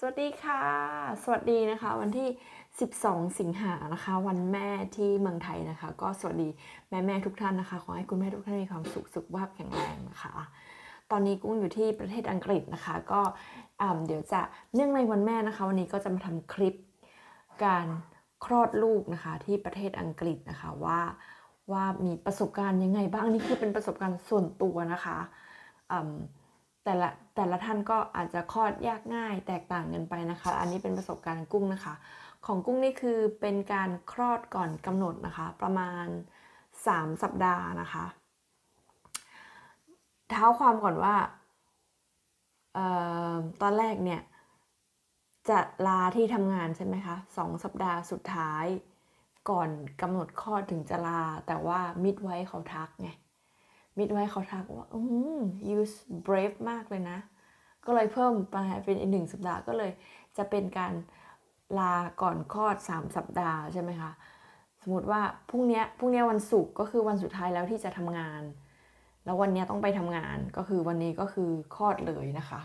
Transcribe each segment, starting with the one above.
สวัสดีค่ะ สวัสดีนะคะ วันที่ 12 สิงหานะคะ วันแม่ที่เมืองไทยนะคะ ก็สวัสดีแม่แม่ทุกท่านนะคะ ขอให้คุณแม่ทุกท่านมีความสุขสุขภาพแข็งแรงนะคะ ตอนนี้กุ้งอยู่ที่ประเทศอังกฤษนะคะ ก็อ่าเดี๋ยวจะเนื่องในวันแม่นะคะ วันนี้ก็จะมาทำคลิปการคลอดลูกนะคะที่ประเทศอังกฤษนะคะว่าว่ามีประสบการณ์ยังไงบ้างนี่คือเป็นประสบการณ์ส่วนตัวนะคะอืม แต่ละแต่ละท่านก็อาจจะคลอดยากง่ายแตกต่างกันไปนะคะ อันนี้เป็นประสบการณ์กุ้งนะคะ ของกุ้งนี่คือเป็นการคลอดก่อนกำหนดนะคะ ประมาณ 3 สัปดาห์นะคะเท้าความก่อนว่าออตอนแรกเนี่ยจะลาที่ทำงานใช่ไหมคะสองสัปดาห์สุดท้าย ก่อนกำหนดคลอดถึงจะลา แต่ว่ามิดไว้เขาทักไง มิดไว้เขาทักว่า อืม you brave มากเลยนะ ก็เลยเพิ่มไปเป็นอีกหนึ่งสัปดาห์ก็เลยจะเป็นการลาก่อนคลอด 3 สัปดาห์ใช่ไหมคะ สมมติว่าพรุ่งนี้พรุ่งนี้วันศุกร์ก็คือวันสุดท้ายแล้วที่จะทำงาน แล้ววันนี้ต้องไปทำงานก็คือวันนี้ก็คือคลอดเลยนะคะ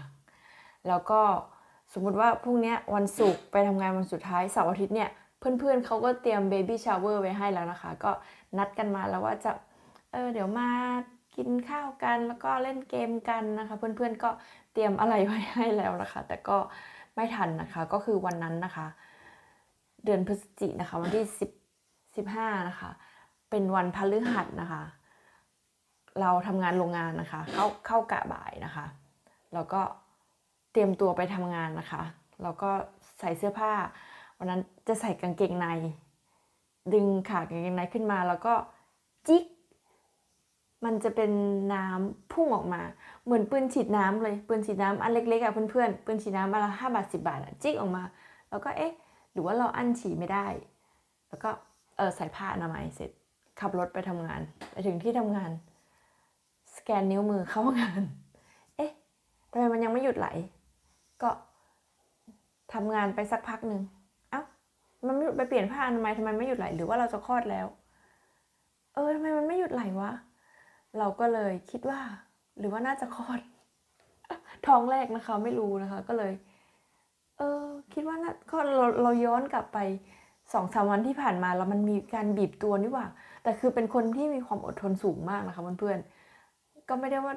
แล้วก็สมมุติว่าพรุ่งนี้วันศุกร์ไปทำงานวันสุดท้ายเสาร์อาทิตย์เนี่ยเพื่อนๆเขาก็เตรียมเบบี้ชาวเวอร์ไว้ให้แล้วนะคะ ก็นัดกันมาแล้วว่าจะ เออ เดี๋ยวมา กินข้าวกันแล้วก็เล่นเกมกันนะคะ เพื่อนๆก็เตรียมอะไรไว้ให้แล้วนะคะ แต่ก็ไม่ทันนะคะก็คือวันนั้นนะคะ เดือนพฤศจิกนะคะวันที่10 15นะคะ เป็นวันพฤหัสนะคะ เราทำงานโรงงานนะคะ เข้าเข้ากะบ่ายนะคะ แล้วก็เตรียมตัวไปทำงานนะคะ แล้วก็ใส่เสื้อผ้า วันนั้นจะใส่กางเกงใน ดึงขากางเกงในขึ้นมา แล้วก็จิก มันจะเป็นน้ำพุ่งออกมา เหมือนปืนฉีดน้ำเลยปืนฉีดน้ำอันเล็กๆอะเพื่อนๆปืนฉีดน้ำอันละห้าบาทสิบาทอะจิกออกมา แล้วก็เอ๊ะหรือว่าเราอั้นฉี่ไม่ได้ แล้วก็เออใส่ผ้าอนามัยเสร็จ ขับรถไปทำงาน ไปถึงที่ทำงาน สแกนนิ้วมือเข้างาน เอ๊ะทำไมมันยังไม่หยุดไหล ก็ทำงานไปสักพักหนึ่งเอ้ามันไม่หยุดไปเปลี่ยนผ้าอนามัยทำไมไม่หยุดไหล หรือว่าเราจะคลอดแล้ว เออทำไมมันไม่หยุดไหลวะ เราก็เลยคิดว่า หรือว่าน่าจะคลอด ท้องแรกนะคะ ไม่รู้นะคะ ก็เลย เออ คิดว่าน่าก็เราเราย้อนกลับไปสองสามวันที่ผ่านมาแล้วมันมีการบีบตัวนี่หว่า แต่คือเป็นคนที่มีความอดทนสูงมากนะคะเพื่อนๆก็ไม่ได้ว่า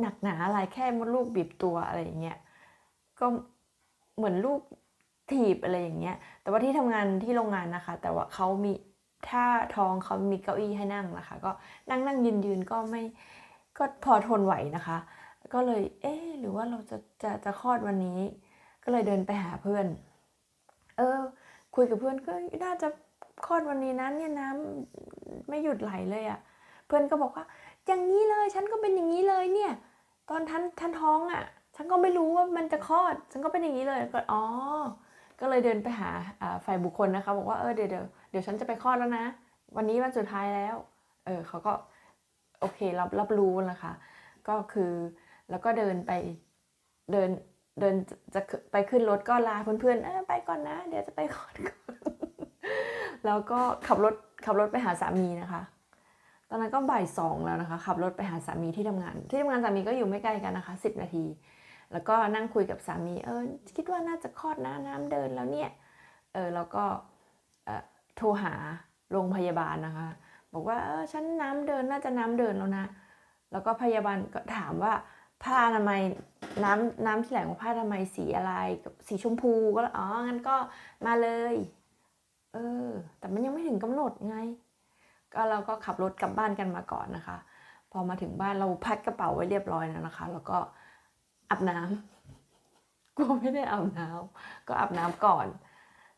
หนักหนาอะไรแค่มดลูกบีบตัวอะไรอย่างเงี้ยก็เหมือนลูกถีบอะไรอย่างเงี้ย แต่ว่าที่ทำงานที่โรงงานนะคะ แต่ว่าเขามี ถ้าท้องเขามีเก้าอี้ให้นั่งนะคะ ก็นั่งนั่งยืนยืนก็ไม่ก็พอทนไหวนะคะ ก็เลย เอ๊หรือว่าเราจะจะจะคลอดวันนี้ ก็เลยเดินไปหาเพื่อน เออ คุยกับเพื่อนก็น่าจะคลอดวันนี้นะเนี่ยน้ำไม่หยุดไหลเลยอะ่ะ เพื่อนก็บอกว่า อย่างนี้เลย ฉันก็เป็นอย่างนี้เลยเนี่ย ตอนท่านท่านท้องอะ่ะ ฉันก็ไม่รู้ว่ามันจะคลอด ฉันก็เป็นอย่างนี้เลยก็อ๋อก็เลยเดินไปหาอ่าฝ่ายบุคคลนะคะ บอกว่าเออเดี๋ยว เดี๋ยวฉันจะไปคลอดแล้วนะ วันนี้วันสุดท้ายแล้ว เออเขาก็โอเครับรับรู้นะคะ ก็คือแล้วก็เดินไปเดินเดินจะไปขึ้นรถก็ลาเพื่อนๆเออไปก่อนนะ เดี๋ยวจะไปก่อนแล้วก็ขับรถขับรถไปหาสามีนะคะ ตอนนั้นก็บ่ายสองแล้วนะคะ ขับรถไปหาสามีที่ทำงาน ที่ทำงานสามีก็อยู่ไม่ไกลกันนะคะสิบนาที แล้วก็นั่งคุยกับสามี เออคิดว่าน่าจะคลอดนะน้ำเดินแล้วเนี่ย เออแล้วก็ โทรหาโรงพยาบาลนะคะ บอกว่าเออฉันน้ำเดินน่าจะน้ำเดินแล้วนะ แล้วก็พยาบาลก็ถามว่าผ้าอนามัยน้ำน้ำที่ไหลของผ้าอนามัยสีอะไรกับสีชมพูก็อ๋องั้นก็มาเลย เออ แต่มันยังไม่ถึงกำหนดไง ก็เราก็ขับรถกลับบ้านกันมาก่อนนะคะ พอมาถึงบ้านเราพัดกระเป๋าไว้เรียบร้อยแล้วนะคะ แล้วก็อาบน้ำกลัวไม่ได้อาบน้ำก็อาบน้ำก่อน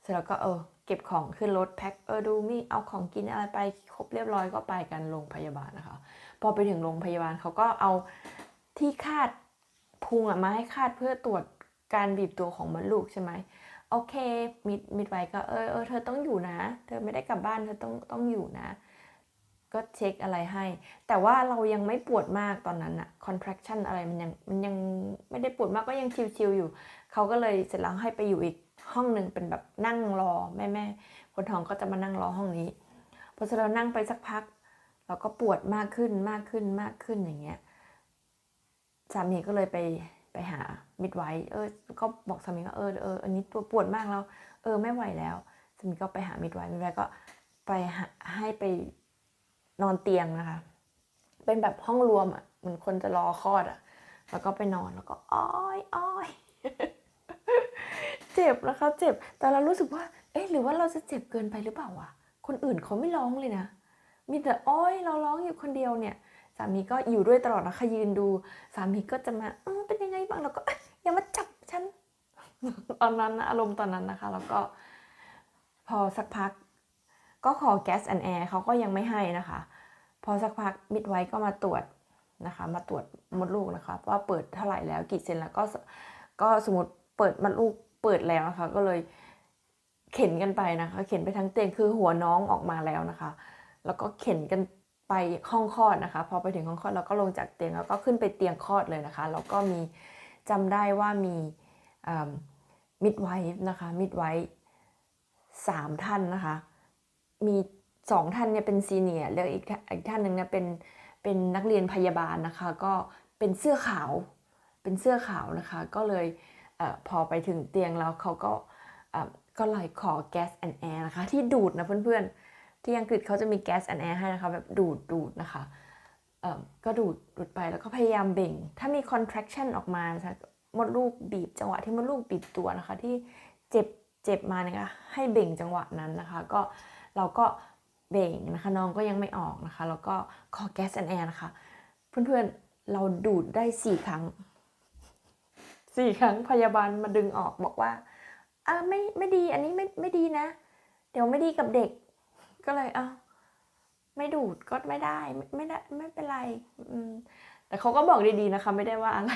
เสร็จแล้วก็เออ ก็บของขึ้นรถแพ็คเออดูมีเอาของกินอะไรไปครบเรียบร้อยก็ไปกันโรงพยาบาลนะคะ พอไปถึงโรงพยาบาลเขาก็เอาที่คาดพุงมาให้คาดเพื่อตรวจการบีบตัวของมดลูกใช่ไหมโอเคมิดมิดไว้ก็เออเออเธอต้องอยู่นะ เธอไม่ได้กลับบ้านเธอต้องต้องอยู่นะ ก็เช็คอะไรให้ แต่ว่าเรายังไม่ปวดมากตอนนั้นอะ contraction อะไรมันยังมันยังไม่ได้ปวดมากก็ยังชิวๆอยู่เขาก็เลยเสร็จแล้วให้ไปอยู่อีก ห้องหนึ่งเป็นแบบนั่งรอแม่แม่คนท้องก็จะมานั่งรอห้องนี้พอเสร็จแล้วนั่งไปสักพัก เราก็ปวดมากขึ้นมากขึ้นมากขึ้นอย่างเงี้ยสามีก็เลยไปไปหามิดไวท์เออ ก็บอกสามีว่าเออเอออันนี้ตัวปวดมากแล้ว เออไม่ไหวแล้วสามีก็ไปหามิดไวท์มิดไวท์ก็ไปให้ไปนอนเตียงนะคะ เป็นแบบห้องรวมอะเหมือนคนจะรอคลอดอะ แล้วก็ไปนอนแล้วก็อ้อยอ้อย เจ็บนะคะเจ็บ แต่เรารู้สึกว่า เอ๊ะหรือว่าเราจะเจ็บเกินไปหรือเปล่าวะคนอื่นเขาไม่ร้องเลยนะ มีแต่อ้อยเราร้องอยู่คนเดียวเนี่ย สามีก็อยู่ด้วยตลอดนะคะยืนดู สามีก็จะมาเป็นยังไงบ้างแล้วก็อย่ามาจับฉันตอนนั้นนะอารมณ์ตอนนั้นนะคะ แล้วก็พอสักพัก ก็ขอแก๊สแอนแอร์เขาก็ยังไม่ให้นะคะ พอสักพักมิดไว้ก็มาตรวจนะคะ มาตรวจมดลูกนะคะว่าเปิดเท่าไหร่แล้วกี่เซนแล้วก็ก็สมมติเปิดมดลูก เปิดแล้วนะคะ ก็เลยเข็นกันไปนะคะ เข็นไปทั้งเตียงคือหัวน้องออกมาแล้วนะคะ แล้วก็เข็นกันไปห้องคลอดนะคะ พอไปถึงห้องคลอดเราก็ลงจากเตียงแล้วก็ขึ้นไปเตียงคลอดเลยนะคะแล้วก็มีจำได้ว่ามีมิดไวฟ์นะคะมิดไวฟ์สามท่านนะคะ มีสองท่านเนี่ยเป็นซีเนียร์แล้วอีกอีกท่านหนึ่งเนี่ยเป็นเป็นนักเรียนพยาบาลนะคะ ก็เป็นเสื้อขาวเป็นเสื้อขาวนะคะ ก็เลย พอไปถึงเตียงแล้วเขาก็ก็เลยขอแก๊สแอนแอร์นะคะ ที่ดูดนะเพื่อนๆ ที่อังกฤษเขาจะมีแก๊สแอนแอร์ให้นะคะ แบบดูดดูดนะคะก็ดูดดูดไปแล้วก็พยายามเบ่ง ถ้ามี contraction ออกมานะะมดลูกบีบจังหวะที่มดลูกบีบตัวนะคะ ที่เจ็บเจ็บมาเนี่ยคะให้เบ่งจังหวะนั้นนะคะ ก็เราก็เบ่งนะคะน้องก็ยังไม่ออกนะคะ แล้วก็ขอแก๊สแอนแอร์นะคะ เพื่อนๆเราดูดได้สี่ครั้ง สี่ครั้งพยาบาลมาดึงออกบอกว่าอ่าไม่ไม่ดีอันนี้ไม่ไม่ดีนะ เดี๋ยวไม่ดีกับเด็ก ก็เลยเอาไม่ดูดก็ไม่ได้ไม่ได้ไม่เป็นไรอืมแต่เขาก็บอกดีๆนะคะ ไม่ได้ว่าอะไร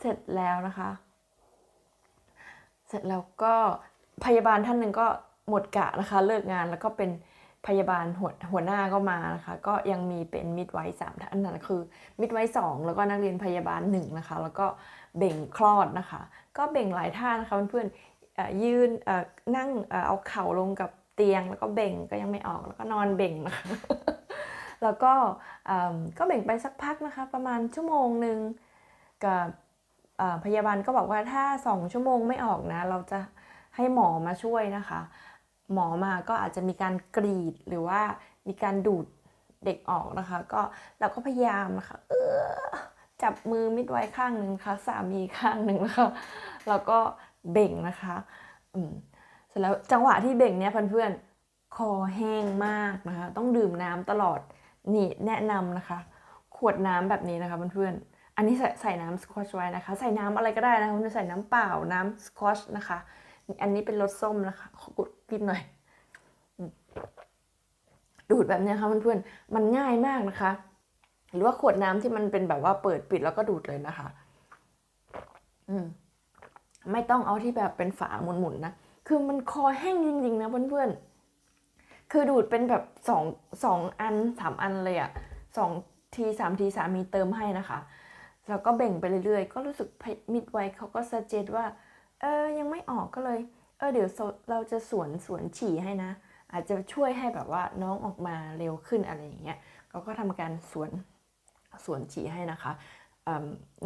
เสร็จแล้วนะคะ เสร็จแล้วก็พยาบาลท่านหนึ่งก็หมดกะนะคะ เลิกงานแล้วก็เป็น พยาบาลหัวหัวหน้าก็มานะคะ ก็ยังมีเป็นมิดไว้สามท่านนั่นคือมิดไว้สองแล้วก็นักเรียนพยาบาลหนึ่งนะคะ แล้วก็เบ่งคลอดนะคะ ก็เบ่งหลายท่านะคะเพื่อนๆยืนนั่งเอาเข่าลงกับเตียงแล้วก็เบ่งก็ยังไม่ออกแล้วก็นอนเบ่งนะคะแล้วก็ก็เบ่งไปสักพักนะคะ ประมาณชั่วโมงหนึ่งกับพยาบาลก็บอกว่าถ้าสองชั่วโมงไม่ออกนะ เราจะให้หมอมาช่วยนะคะ หมอมาก็อาจจะมีการกรีดหรือว่ามีการดูดเด็กออกนะคะ ก็เราก็พยายามนะคะเออจับมือมิดไว้ข้างหนึ่งนะคะสามีข้างหนึ่งนะคะแล้วก็เบ่งนะคะอืมเสร็จแล้วจังหวะที่เบ่งเนี่ยเพื่อนๆคอแห้งมากนะคะ ต้องดื่มน้ำตลอดนี่แนะนำนะคะ ขวดน้ำแบบนี้นะคะเพื่อนๆอันนี้ใส่ใส่น้ำสควอชไว้นะคะ ใส่น้ำอะไรก็ได้นะคะจะใส่น้ำเปล่าน้ำสควอชนะคะ อันนี้เป็นรสส้มนะคะขอกดกินหน่อย ดูดแบบนี้ค่ะเพื่อนๆมันง่ายมากนะคะ หรือว่าขวดน้ำที่มันเป็นแบบว่าเปิดปิดแล้วก็ดูดเลยนะคะ อืมไม่ต้องเอาที่แบบเป็นฝาหมุนๆนะคือมันคอแห้งจริงๆนะเพื่อนๆคือดูดเป็นแบบสองสองอันสามอันเลยอะสองทีสามทีสามีเติมให้นะคะแล้วก็เบ่งไปเรื่อยๆ ก็รู้สึกมิดไว้เขาก็สเจตว่า เออยังไม่ออกก็เลย เออเดี๋ยวเราจะสวนสวนฉี่ให้นะ อาจจะช่วยให้แบบว่าน้องออกมาเร็วขึ้นอะไรอย่างเงี้ยเขาก็ทำการสวนสวนฉี่ให้นะคะ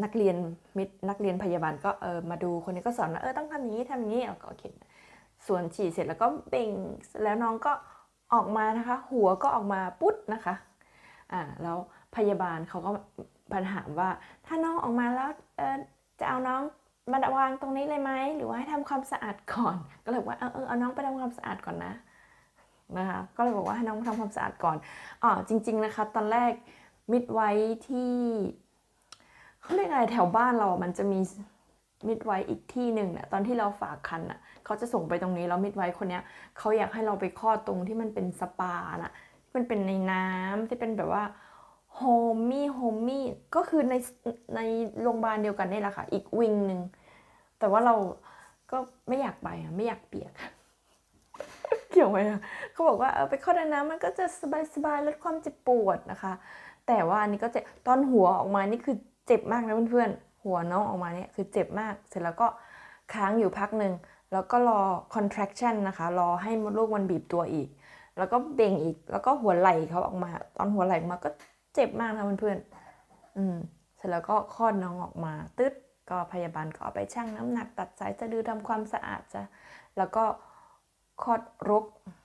นักเรียนมิดนักเรียนพยาบาลก็เออมาดูคนนี้ก็สอนว่าเออต้องทำอย่างนี้ทำอย่างนี้แล้วก็เขียนสวนฉี่เสร็จแล้วก็เบ่งแล้วน้องก็ออกมานะคะ หัวก็ออกมาปุ๊ดนะคะอ่าแล้วพยาบาลเขาก็ปัญหาว่าถ้าน้องออกมาแล้วเออจะเอาน้อง มาวางตรงนี้เลยไหมหรือว่าให้ทำความสะอาดก่อน ก็เลยว่าเออเออเอาน้องไปทำความสะอาดก่อนนะนะคะก็เลยบอกว่าให้น้องทำความสะอาดก่อนอ๋อจริง ๆนะคะ ตอนแรกมิดไว้ที่เขาเรียกอะไรแถวบ้านเรา มันจะมีมิดไว้อีกที่หนึ่งเนี่ยตอนที่เราฝากคันอะเขาจะส่งไปตรงนี้แล้วมิดไว้คนเนี้ยเขาอยากให้เราไปคลอดตรงที่มันเป็นสปาน่ะที่มันเป็นในน้ำที่เป็นแบบว่า โฮมมี่โฮมมี่ก็คือในในโรงพยาบาลเดียวกันนี่แหละค่ะ อีกวิงหนึ่งแต่ว่าเราก็ไม่อยากไปอะไม่อยากเปียกเกี่ยวไหมอะเขาบอกว่าเออไปคลอดนน้ำมันก็จะสบายๆลดความเจ็บปวดนะคะ แต่ว่าอันนี้ก็เจ็บตอนหัวออกมานี่คือเจ็บมากนะเพื่อนๆหัวน้องออกมาเนี่ยคือเจ็บมาก เสร็จแล้วก็ค้างอยู่พักหนึ่งแล้วก็รอ contraction นะคะ รอให้มดลูกมันบีบตัวอีก แล้วก็เบ่งอีก แล้วก็หัวไหล่เขาออกมา ตอนหัวไหล่มาก็ เจ็บมากนะเพื่อนๆอืมเสร็จแล้วก็คลอดน้องออกมา ตึ๊ดก็พยาบาลก็เอาไปชั่งน้ำหนักตัดสายสะดือทำความสะอาดจะแล้วก็คลอดรก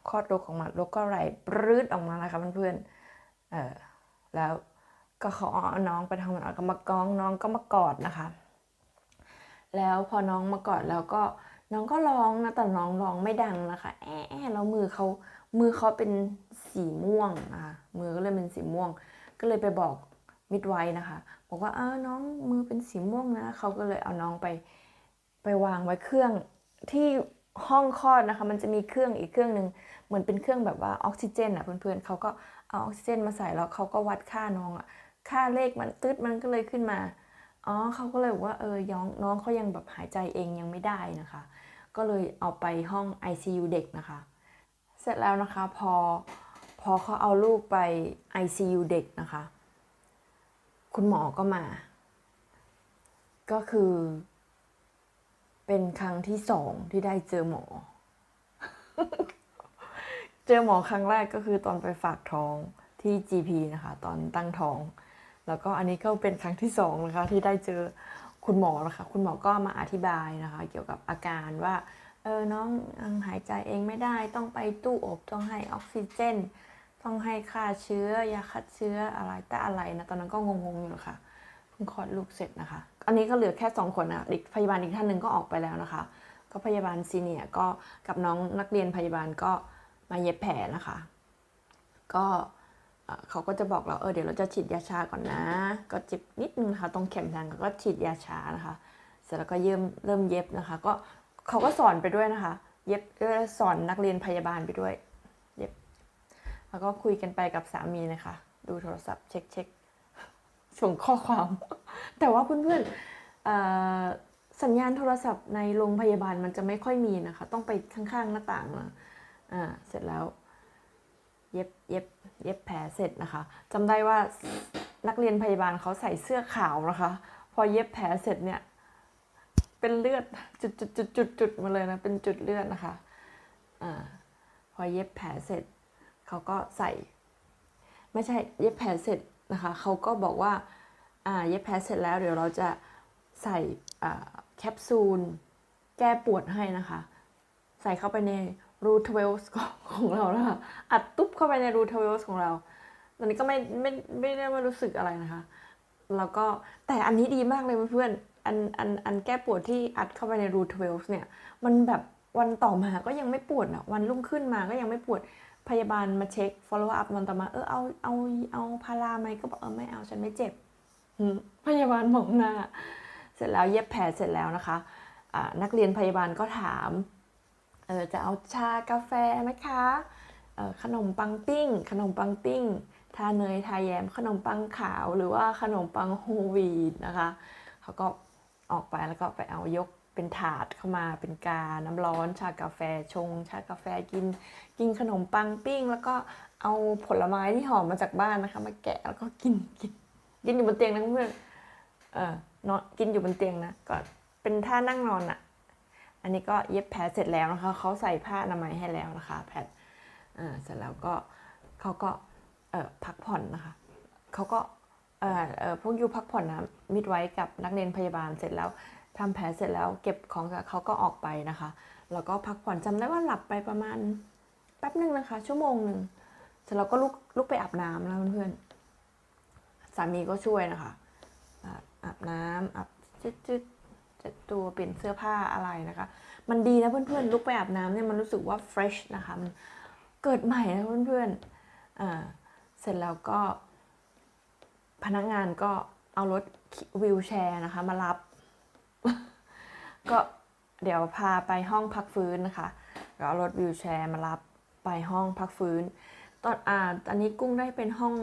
คลอดรกออกมารกก็ไหลปรื้ดออกมานะคะเพื่อนๆเออแล้วก็เขาเอาน้องไปทำเอาก็มากองน้องก็มากอดนะคะ แล้วพอน้องมากอดแล้วก็น้องก็ร้องนะแต่น้องร้องไม่ดังนะคะแอะแล้วมือเขามือเขาเป็นสีม่วงนะคะมือก็เลยเป็นสีม่วง ก็เลยไปบอกมิดไว้นะคะ บอกว่าเออน้องมือเป็นสีม่วงนะเขาก็เลยเอาน้องไปไปวางไว้เครื่องที่ห้องคลอดนะคะ มันจะมีเครื่องอีกเครื่องหนึ่งเหมือนเป็นเครื่องแบบว่าออกซิเจนอะเพื่อนๆเขาก็เอาออกซิเจนมาใส่แล้วเขาก็วัดค่าน้องอะค่าเลขมันตืดมันก็เลยขึ้นมาอ๋อเขาก็เลยบอกว่าเออน้องน้องเขายังแบบหายใจเองยังไม่ได้นะคะ ก็เลยเอาไปห้อง ICU เด็กนะคะ เสร็จแล้วนะคะพอ อเขาเอาลูกไป ICU เด็กนะคะ คุณหมอก็มา ก็คือ เป็นครั้งที่สองที่ได้เจอหมอ เจอหมอครั้งแรกก็คือตอนไปฝากท้องที่ GP นะคะ ตอนตั้งท้อง แล้วก็อันนี้ก็เป็นครั้งที่สองนะคะ ที่ได้เจอคุณหมอนะคะ คุณหมอก็มาอธิบายนะคะ เกี่ยวกับอาการว่าเออน้องยังหายใจเองไม่ได้ต้องไปตู้อบต้องให้ออกซิเจน ต้องให้ฆ่าเชื้อยาฆ่าเชื้ออะไรแต่อะไรนะตอนนั้นก็งงๆอยู่นะคะเพิ่งคลอดลูกเสร็จนะคะ อันนี้ก็เหลือแค่สองคนนะอีกพยาบาลอีกท่านหนึ่งก็ออกไปแล้วนะคะ ก็พยาบาลซีเนียก็กับน้องนักเรียนพยาบาลก็มาเย็บแผลนะคะ ก็เอ่อเขาก็จะบอกเราเออเดี๋ยวเราจะฉีดยาชาก่อนนะ ก็เจ็บนิดนึงนะคะตรงเข็มแทงก็ฉีดยาชานะคะ เสร็จแล้วก็เริ่มเริ่มเย็บนะคะ ก็เขาก็สอนไปด้วยนะคะ เย็บสอนนักเรียนพยาบาลไปด้วย แล้วก็คุยกันไปกับสามีนะคะ ดูโทรศัพท์เช็คเช็คส่งข้อความ แต่ว่าเพื่อนๆเอ่อสัญญาณโทรศัพท์ในโรงพยาบาลมันจะไม่ค่อยมีนะคะ ต้องไปข้างๆหน้าต่างนะอ่าเสร็จแล้ว เย็บเย็บเย็บแผลเสร็จนะคะจำได้ว่านักเรียนพยาบาลเขาใส่เสื้อขาวนะคะ พอเย็บแผลเสร็จเนี่ยเป็นเลือดจุดจุดจุดจุดจุดมาเลยนะเป็นจุดเลือดนะคะอ่าพอเย็บแผลเสร็จ เขาก็ใส่ ไม่ใช่เย็บแผลเสร็จนะคะเขาก็บอกว่าอ่าเย็บแผลเสร็จแล้วเดี๋ยวเราจะใส่แคปซูล แก้ปวดให้นะคะ ใส่เข้าไปในรูทเวลส์ของเรานะคะอัดตุ๊บเข้าไปในรูทเวลส์ของเรา ตอนนี้ก็ไม่ไม่ไม่ได้ว่ารู้สึกอะไรนะคะ แล้วก็แต่อันนี้ดีมากเลยเพื่อนๆอันอันอันแก้ปวดที่อัดเข้าไปในรูทเวลส์เนี่ย มันแบบวันต่อมาก็ยังไม่ปวดอะวันรุ่งขึ้นมาก็ยังไม่ปวด พยาบาลมาเช็ค follow up วันต่อมา เออเอาเอาเอาพาราไหมก็บอกเออไม่เอาฉันไม่เจ็บหืมพยาบาลมองหน้า เสร็จแล้วเย็บแผลเสร็จแล้วนะคะอ่านักเรียนพยาบาลก็ถามเออจะเอาชากาแฟไหมคะเออขนมปังปิ้ง ขนมปังปิ้ง ทาเนยทาแยม ขนมปังขาวหรือว่าขนมปังโฮลวีตนะคะ เขาก็ออกไปแล้วก็ไปเอายก เป็นถาดเข้ามาเป็นกา น้ำร้อน ชากาแฟชง ชากาแฟกิน กินขนมปังปิ้ง แล้วก็เอาผลไม้ที่หอมมาจากบ้านนะคะ มาแกะแล้วก็กินกินกินอยู่บนเตียงนะเพื่อนเออนอนกินอยู่บนเตียงนะก็เป็นท่านั่งนอนอะอันนี้ก็เย็บแผลเสร็จแล้วนะคะเขาใส่ผ้าอนามัยให้แล้วนะคะ แพทอ่าเสร็จแล้วก็เขาก็เออพักผ่อนนะคะเขาก็เออเออพวกยูพักผ่อนนะมิดไว้กับนักเรียนพยาบาลเสร็จแล้ว ทำแผลเสร็จแล้วเก็บของจากเขาก็ออกไปนะคะ แล้วก็พักผ่อนจำได้ว่าหลับไปประมาณแป๊บหนึ่งนะคะ ชั่วโมงหนึ่งเสร็จแล้วก็ลุกลุกไปอาบน้ำแล้วเพื่อนๆสามีก็ช่วยนะคะอาบอาบน้ำอาบจึ๊ดจึ๊ดเช็ดตัวเปลี่ยนเสื้อผ้าอะไรนะคะ มันดีนะเพื่อนๆลุกไปอาบน้ำเนี่ยมันรู้สึกว่า fresh นะคะมันเกิดใหม่นะเพื่อนๆอ่าเสร็จแล้วก็พนักงานก็เอารถวิวแชร์นะคะ มารับ ก็เดี๋ยวพาไปห้องพักฟื้นนะคะแล้วเอารถวิวแชร์มารับไปห้องพักฟื้น ตอนอ่าตอนนี้กุ้งได้เป็นห้อง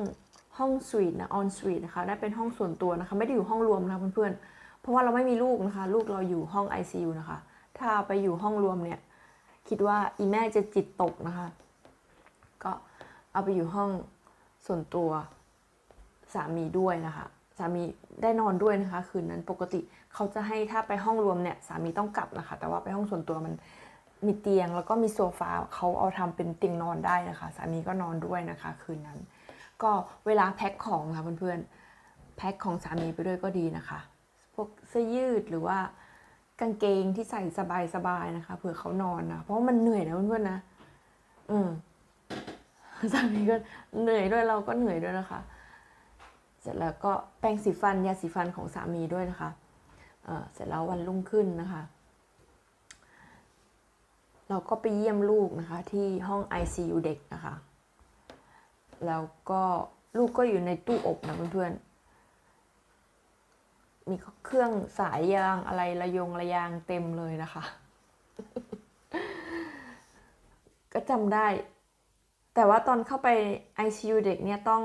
ห้องสวีทนะออนสวีทนะคะได้เป็นห้องส่วนตัวนะคะไม่ได้อยู่ห้องรวมนะคะเพื่อนๆเพราะว่าเราไม่มีลูกนะคะ ลูกเราอยู่ห้อง ICU นะคะ ถ้าไปอยู่ห้องรวมเนี่ยคิดว่าอีแม่จะจิตตกนะคะ ก็เอาไปอยู่ห้องส่วนตัวสามีด้วยนะคะ สามีได้นอนด้วยนะคะ คืนนั้นปกติเขาจะให้ถ้าไปห้องรวมเนี่ยสามีต้องกลับนะคะ แต่ว่าไปห้องส่วนตัวมันมีเตียงแล้วก็มีโซฟาเขาเอาทำเป็นเตียงนอนได้นะคะ สามีก็นอนด้วยนะคะ คืนนั้น ก็เวลาแพ็คของค่ะเพื่อนๆแพ็คของสามีไปด้วยก็ดีนะคะ พวกเสื้อยืดหรือว่ากางเกงที่ใส่สบายๆนะคะเผื่อเขานอนนะเพราะว่ามันเหนื่อยนะเพื่อนๆนะอืมสามีก็เหนื่อยด้วยเราก็เหนื่อยด้วยนะคะ เสร็จแล้วก็แปรงสีฟันยาสีฟันของสามีด้วยนะคะเเสร็จแล้ววันรุ่งขึ้นนะคะ เราก็ไปเยี่ยมลูกนะคะที่ห้อง ICU เด็กนะคะ แล้วก็ลูกก็อยู่ในตู้อบนะเพื่อนๆ มีเครื่องสายยางอะไรระยงระยางเต็มเลยนะคะ ก็จำได้ แต่ว่าตอนเข้าไป ICU เด็กเนี่ยต้อง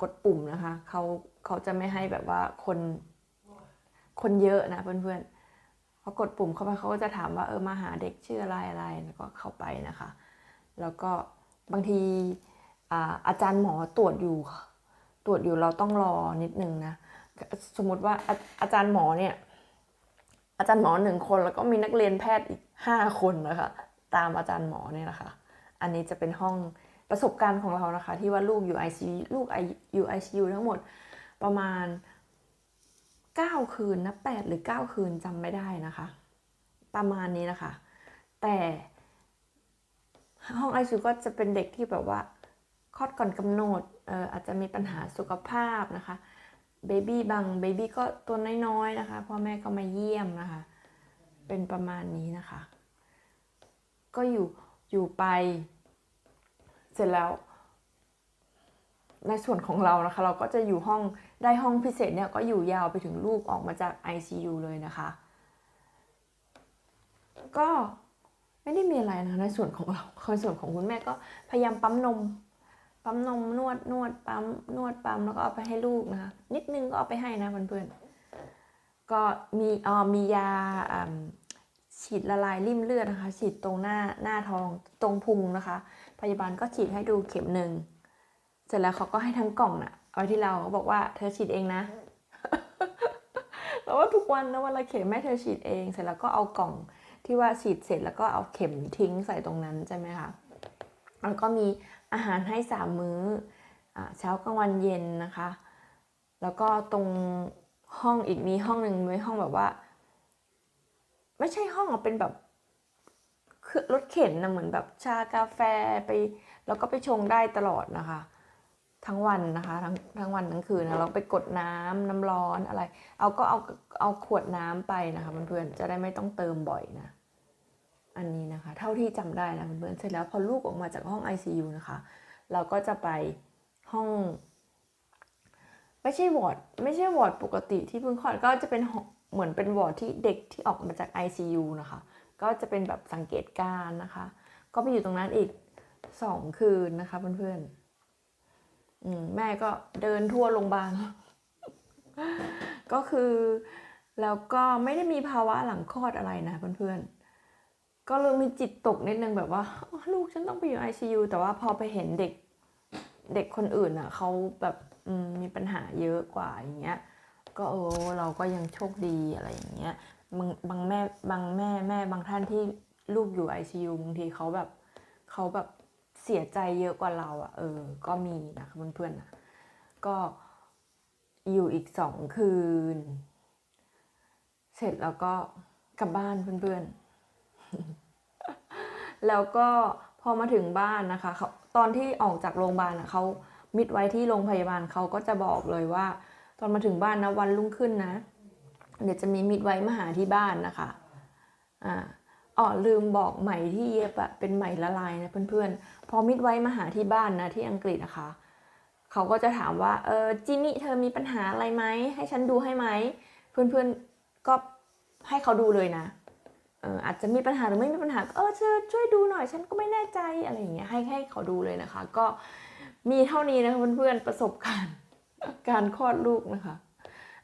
กดปุ่มนะคะเขาเขาจะไม่ให้แบบว่าคนคนเยอะนะเพื่อนๆพอกดปุ่มเข้าไปเขาก็จะถามว่าเออมาหาเด็กชื่ออะไรอะไรแล้วก็เข้าไปนะคะ แล้วก็บางทีอาอาจารย์หมอตรวจอยู่ ตรวจอยู่เราต้องรอนิดนึงนะสมมติว่าอาอาจารย์หมอเนี่ยอาจารย์หมอหนึ่งคนแล้วก็มีนักเรียนแพทย์อีกห้าคนนะคะ ตามอาจารย์หมอเนี่ยนะคะ อันนี้จะเป็นห้อง ประสบการณ์ของเรานะคะ ที่ว่าลูกอยู่ ICU ลูกอยู่ ICU ทั้งหมดประมาณ 9 คืนนะ8หรือ 9 คืนจำไม่ได้นะคะ ประมาณนี้นะคะ แต่ห้อง ICU ก็จะเป็นเด็กที่แบบว่าคลอดก่อนกำหนดเอออาจจะมีปัญหาสุขภาพนะคะเบบี้บางเบบี้ก็ตัวน้อยๆนะคะพ่อแม่ก็มาเยี่ยมนะคะ เป็นประมาณนี้นะคะ ก็อยู่อยู่ไป เสร็จแล้ว ในส่วนของเรานะคะ เราก็จะอยู่ห้องได้ห้องพิเศษเนี่ยก็อยู่ยาวไปถึงลูกออกมาจาก ICU เลยนะคะ ก็ไม่ได้มีอะไรนะในส่วนของเราในส่วนของคุณแม่ก็พยายามปั๊มนม ปั๊มนมนวดนวดปั๊มนวดปั๊มแล้วก็เอาไปให้ลูกนะคะ นิดนึงก็เอาไปให้นะเพื่อนๆก็มีอ๋อมียาฉีดละลายริ่มเลือดนะคะ ฉีดตรงหน้าหน้าท้องตรงพุงนะคะ พยาบาลก็ฉีดให้ดูเข็มหนึ่งเสร็จแล้วเขาก็ให้ทั้งกล่องน่ะเอาไว้ที่เราเขาบอกว่าเธอฉีดเองนะแล้วว่าทุกวันนะวันละเข็มแม่เธอฉีดเอง เสร็จแล้วก็เอากล่องที่ว่าฉีดเสร็จแล้วก็เอาเข็มทิ้งใส่ตรงนั้นใช่ไหมคะแล้วก็มีอาหารให้สามมื้ออเช้ากลางวันเย็นนะคะ แล้วก็ตรงห้องอีกมีห้องหนึ่งไว้ห้องแบบว่า ไม่ใช่ห้องอะเป็นแบบ รถเข็นนะเหมือนแบบชากาแฟไป แล้วก็ไปชงได้ตลอดนะคะ ทั้งวันนะคะทั้งทั้งวันทั้งคืนนะเราไปกดน้ำน้ำร้อนอะไร เอาก็เอาเอาขวดน้ำไปนะคะเพื่อนๆจะได้ไม่ต้องเติมบ่อยนะ อันนี้นะคะ เท่าที่จำได้นะเพื่อนๆเสร็จแล้วพอลูกออกมาจากห้อง ICU นะคะ เราก็จะไปห้องไม่ใช่วอร์ดไม่ใช่วอร์ดปกติที่เพิ่งคลอดก็จะเป็นเหมือนเป็นวอร์ดที่เด็กที่ออกมาจาก ICU นะคะ ก็จะเป็นแบบสังเกตการนะคะ ก็ไปอยู่ตรงนั้นอีกสองคืนนะคะเพื่อนๆแม่ก็เดินทั่วโรงพยาบาลก็คือแล้วก็ไม่ได้มีภาวะหลังคลอดอะไรนะเพื่อนๆ ก็เลยมีจิตตกนิดนึงแบบว่าลูกฉันต้องไปอยู่ ICU แต่ว่าพอไปเห็นเด็กเด็กคนอื่นอะเขาแบบมีปัญหาเยอะกว่าอย่างเงี้ย ก็เออเราก็ยังโชคดีอะไรอย่างเงี้ย บางบางแม่บางแม่แม่บางท่านที่ลูกอยู่ ICU บางทีเขาแบบเขาแบบเสียใจเยอะกว่าเราอะ่ะ เออ ก็มีนะเพื่อนๆนะก็อยู่อีกสองคืน เสร็จแล้วก็กลับบ้านเพื่อนๆ แล้วก็พอมาถึงบ้านนะคะเขาตอนที่ออกจากโรงพยาบาลอะเขามิดไว้ที่โรงพยาบาลเขาก็จะบอกเลยว่า ตอนมาถึงบ้านนะวันรุ่งขึ้นนะ เดี๋ยวจะมีมิดไว้มาหาที่บ้านนะคะอ่าอ๋อลืมบอกไหมที่เย็บอะเป็นไหมละลายนะเพื่อนๆ พอมิดไว้มาหาที่บ้านนะที่อังกฤษนะคะเขาก็จะถามว่าเออจินี่เธอมีปัญหาอะไรไหมให้ฉันดูให้ไหมเพื่อนๆก็ให้เขาดูเลยนะเอออาจจะมีปัญหาหรือไม่มีปัญหาเออเธอช่วยดูหน่อยฉันก็ไม่แน่ใจอะไรอย่างเงี้ยให้ให้เขาดูเลยนะคะ ก็มีเท่านี้นะคะเพื่อนๆประสบการณ์การคลอดลูกนะคะ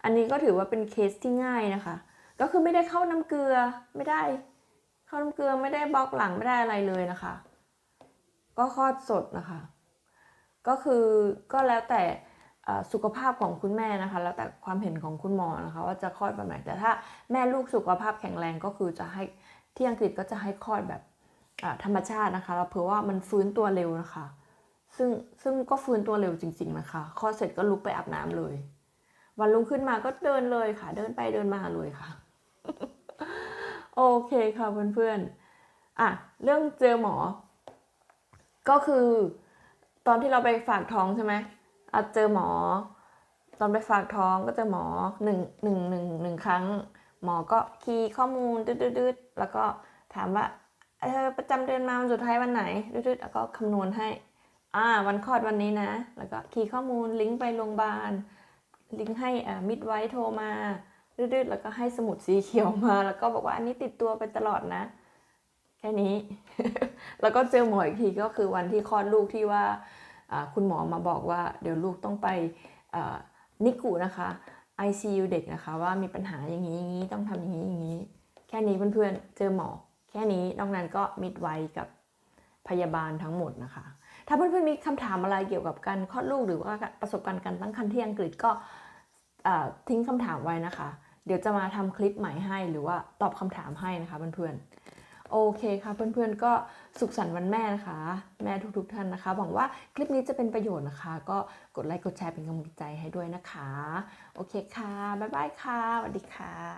อันนี้ก็ถือว่าเป็นเคสที่ง่ายนะคะ ก็คือไม่ได้เข้าน้ำเกลือไม่ได้ เข้าน้ำเกลือไม่ได้บล็อกหลังไม่ได้อะไรเลยนะคะ ก็คลอดสดนะคะ ก็คือก็แล้วแต่สุขภาพของคุณแม่นะคะ แล้วแต่ความเห็นของคุณหมอนะคะ ว่าจะคลอดแบบไหนแต่ถ้าแม่ลูกสุขภาพแข็งแรงก็คือจะให้ที่อังกฤษก็จะให้คลอดแบบธรรมชาตินะคะเราเผื่อว่ามันฟื้นตัวเร็วนะคะ ซึ่งซึ่งก็ฟื้นตัวเร็วจริง ๆ นะคะคลอดเสร็จก็ลุกไปอาบน้ำเลย วันรุ่งขึ้นมาก็เดินเลยค่ะ เดินไปเดินมาเลยค่ะ โอเคค่ะเพื่อนๆอะเรื่องเจอหมอ ก็คือ ตอนที่เราไปฝากท้องใช่ไหมอะเจอหมอ ตอนไปฝากท้องก็เจอหมอหนึ่งหนึ่งหนึ่งหนึ่งครั้ง หมอก็คีย์ข้อมูลดืดๆแล้วก็ถามว่าเออประจำเดือนมาวันสุดท้ายวันไหนดืดๆแล้วก็คำนวณให้ อ่า วันคลอดวันนี้นะ แล้วก็คีย์ข้อมูลลิงก์ไปโรงพยาบาล ลิงก์ให้มิดไว้โทรมาดืดๆแล้วก็ให้สมุดสีเขียวมา แล้วก็บอกว่าอันนี้ติดตัวไปตลอดนะ แค่นี้ แล้วก็เจอหมออีกทีก็คือวันที่คลอดลูกที่ว่าคุณหมอมาบอกว่า เดี๋ยวลูกต้องไปนิกุนะคะ ICU เด็กนะคะว่ามีปัญหาอย่างนี้อย่างนี้ต้องทำอย่างนี้อย่างนี้ แค่นี้เพื่อนๆเจอหมอ แค่นี้นอกนั้นก็มิดไว้กับพยาบาลทั้งหมดนะคะ ถ้าเพื่อนๆมีคำถามอะไรเกี่ยวกับการคลอดลูกหรือว่าประสบการณ์การตั้งครรภ์ที่อังกฤษก็ ทิ้งคำถามไว้นะคะ เดี๋ยวจะมาทำคลิปใหม่ให้หรือว่าตอบคำถามให้นะคะเพื่อนๆ โอเคค่ะเพื่อนๆก็สุขสันต์วันแม่นะคะ แม่ทุกๆท่านนะคะ หวังว่าคลิปนี้จะเป็นประโยชน์นะคะ ก็กดไลค์กดแชร์เป็นกำลังใจให้ด้วยนะคะ โอเคค่ะ บ๊ายบายค่ะสวัสดีค่ะ